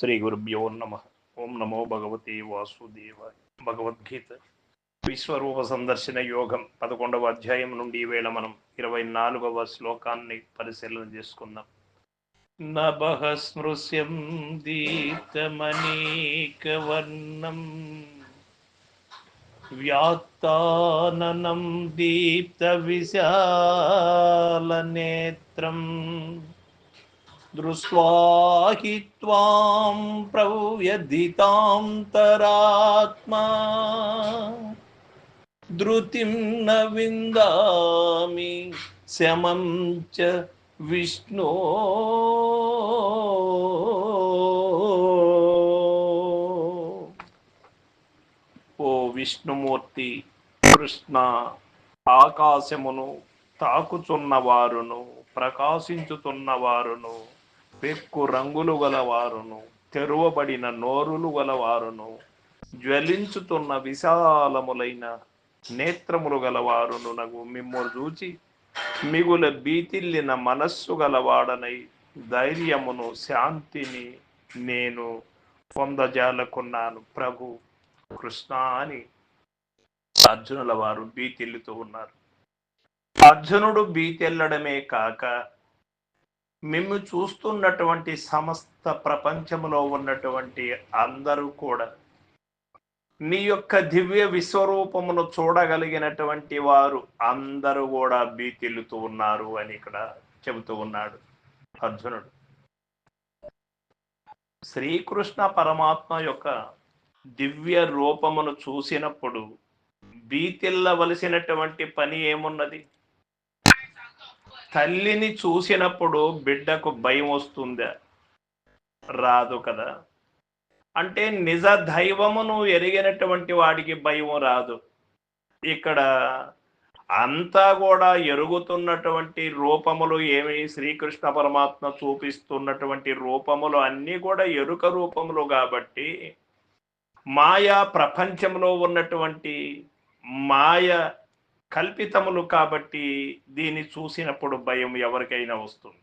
శ్రీ గురుభ్యో నమ. ఓం నమో భగవతి వాసుదేవ భగవద్గీత. విశ్వరూప సందర్శన యోగం పదకొండవ అధ్యాయం నుండి ఈవేళ మనం ఇరవై నాలుగవ శ్లోకాన్ని పరిశీలన చేసుకుందాం. నభ స్మృశ్యం దీప్తమనేకవర్ణం వ్యాత్తాననం దీప్త విశాలనేత్రం దృష్వాహి త్వాం ప్రవ్యధితాంతరాత్మా ధృతిం న విందామి శమం చ విష్ణో. ఓ విష్ణుమూర్తి కృష్ణ ఆకాశమును తాకుచున్నవారును ప్రకాశించుతున్నవారును పెక్కు రంగులు గలవారును తెరువబడిన నోరులు గలవారును జ్వలించుతున్న విశాలములైన నేత్రములు గలవారును నగు మిమ్మల్ని చూచి మిగుల బీతిల్లిన మనస్సు గలవాడనై ధైర్యమును శాంతిని నేను పొందజాలకున్నాను ప్రభు కృష్ణ అని అర్జునుల వారు బీతిల్లుతూ ఉన్నారు. అర్జునుడు బీతెల్లడమే కాక మేము చూస్తున్నటువంటి సమస్త ప్రపంచంలో ఉన్నటువంటి అందరూ కూడా నీ యొక్క దివ్య విశ్వరూపమును చూడగలిగినటువంటి వారు అందరూ కూడా బీతిల్లుతూ ఉన్నారు అని ఇక్కడ చెబుతూ ఉన్నాడు అర్జునుడు. శ్రీకృష్ణ పరమాత్మ యొక్క దివ్య రూపమును చూసినప్పుడు బీతిల్లవలసినటువంటి పని ఏమున్నది? తల్లిని చూసినప్పుడు బిడ్డకు భయం వస్తుందా? రాదు కదా. అంటే నిజ దైవమును ఎరిగినటువంటి వాడికి భయం రాదు. ఇక్కడ అంతా కూడా ఎరుగుతున్నటువంటి రూపములు ఏమి? శ్రీకృష్ణ పరమాత్మ చూపిస్తున్నటువంటి రూపములు అన్నీ కూడా ఎరుక రూపములు కాబట్టి మాయా ప్రపంచంలో ఉన్నటువంటి మాయ కల్పితములు కాబట్టి దీన్ని చూసినప్పుడు భయం ఎవరికైనా వస్తుంది.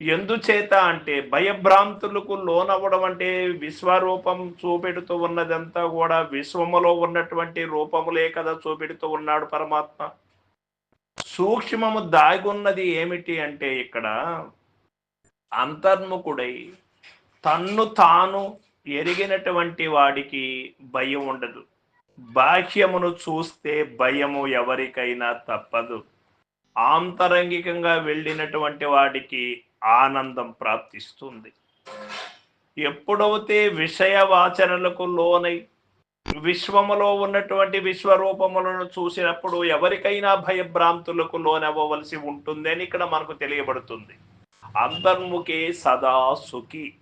ఎందుచేత అంటే భయభ్రాంతులకు లోనవ్వడం అంటే విశ్వరూపం చూపెడుతూ ఉన్నదంతా కూడా విశ్వములో ఉన్నటువంటి రూపములే కదా చూపెడుతూ ఉన్నాడు పరమాత్మ. సూక్ష్మము దాగున్నది ఏమిటి అంటే ఇక్కడ అంతర్ముఖుడై తన్ను తాను ఎరిగినటువంటి వాడికి భయం ఉండదు. బాహ్యమును చూస్తే భయము ఎవరికైనా తప్పదు. ఆంతరంగికంగా వెళ్ళినటువంటి వాడికి ఆనందం ప్రాప్తిస్తుంది. ఎప్పుడైతే విషయ వాచనలకు లోనై విశ్వములో ఉన్నటువంటి విశ్వరూపములను చూసినప్పుడు ఎవరికైనా భయభ్రాంతులకు లోనవ్వవలసి ఉంటుంది అని ఇక్కడ మనకు తెలియబడుతుంది. అంతర్ముఖే సదా సుఖి.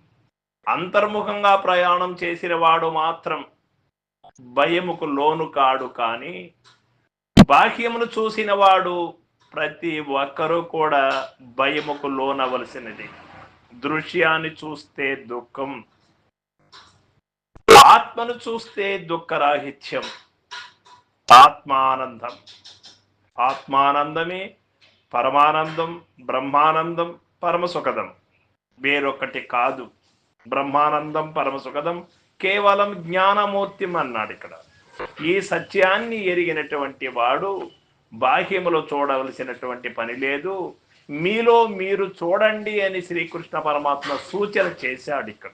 అంతర్ముఖంగా ప్రయాణం చేసిన వాడు మాత్రం భయముకు లోను కాడు కానీ బాహ్యమును చూసిన వాడు ప్రతి ఒక్కరూ కూడా భయముకు లోనవలసినది. దృశ్యాన్ని చూస్తే దుఃఖం ఆత్మను చూస్తే దుఃఖరాహిత్యం ఆత్మానందం. ఆత్మానందమే పరమానందం బ్రహ్మానందం పరమసుఖదం. వేరొకటి కాదు. బ్రహ్మానందం పరమసుఖదం కేవలం జ్ఞానమూర్తిం అన్నాడు ఇక్కడ. ఈ సత్యాన్ని ఎరిగినటువంటి వాడు బాహ్యములో చూడవలసినటువంటి పని లేదు. మీలో మీరు చూడండి అని శ్రీకృష్ణ పరమాత్మ సూచన చేశాడు ఇక్కడ.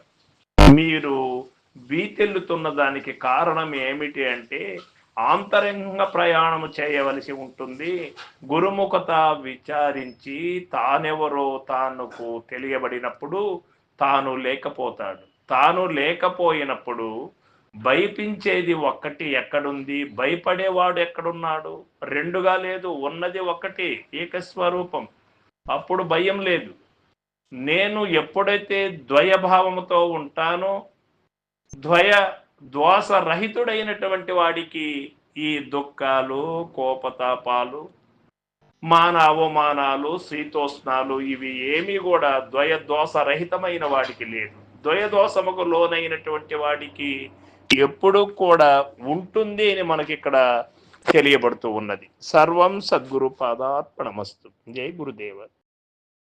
మీరు బీతెల్లుతున్న దానికి కారణం ఏమిటి అంటే ఆంతరంగ ప్రయాణం చేయవలసి ఉంటుంది. గురుముఖత విచారించి తానెవరో తానుకు తెలియబడినప్పుడు తాను లేకపోతాడు. తాను లేకపోయినప్పుడు భయపించేది ఒక్కటి ఎక్కడుంది? భయపడేవాడు ఎక్కడున్నాడు? రెండుగా లేదు ఉన్నది ఒకటి ఏకస్వరూపం. అప్పుడు భయం లేదు. నేను ఎప్పుడైతే ద్వయభావంతో ఉంటానో ద్వయ ద్వాస రహితుడైనటువంటి వాడికి ఈ దుఃఖాలు కోపతాపాలు మాన అవమానాలు శీతోష్ణాలు ఇవి ఏమీ కూడా ద్వయ దోష రహితమైన వాడికి లేదు. ద్వయదోషముకు లోనైనటువంటి వాడికి ఎప్పుడు కూడా ఉంటుంది అని మనకి ఇక్కడ తెలియబడుతూ ఉన్నది. సర్వం సద్గురు పాదార్పణమస్తు. జై గురుదేవ.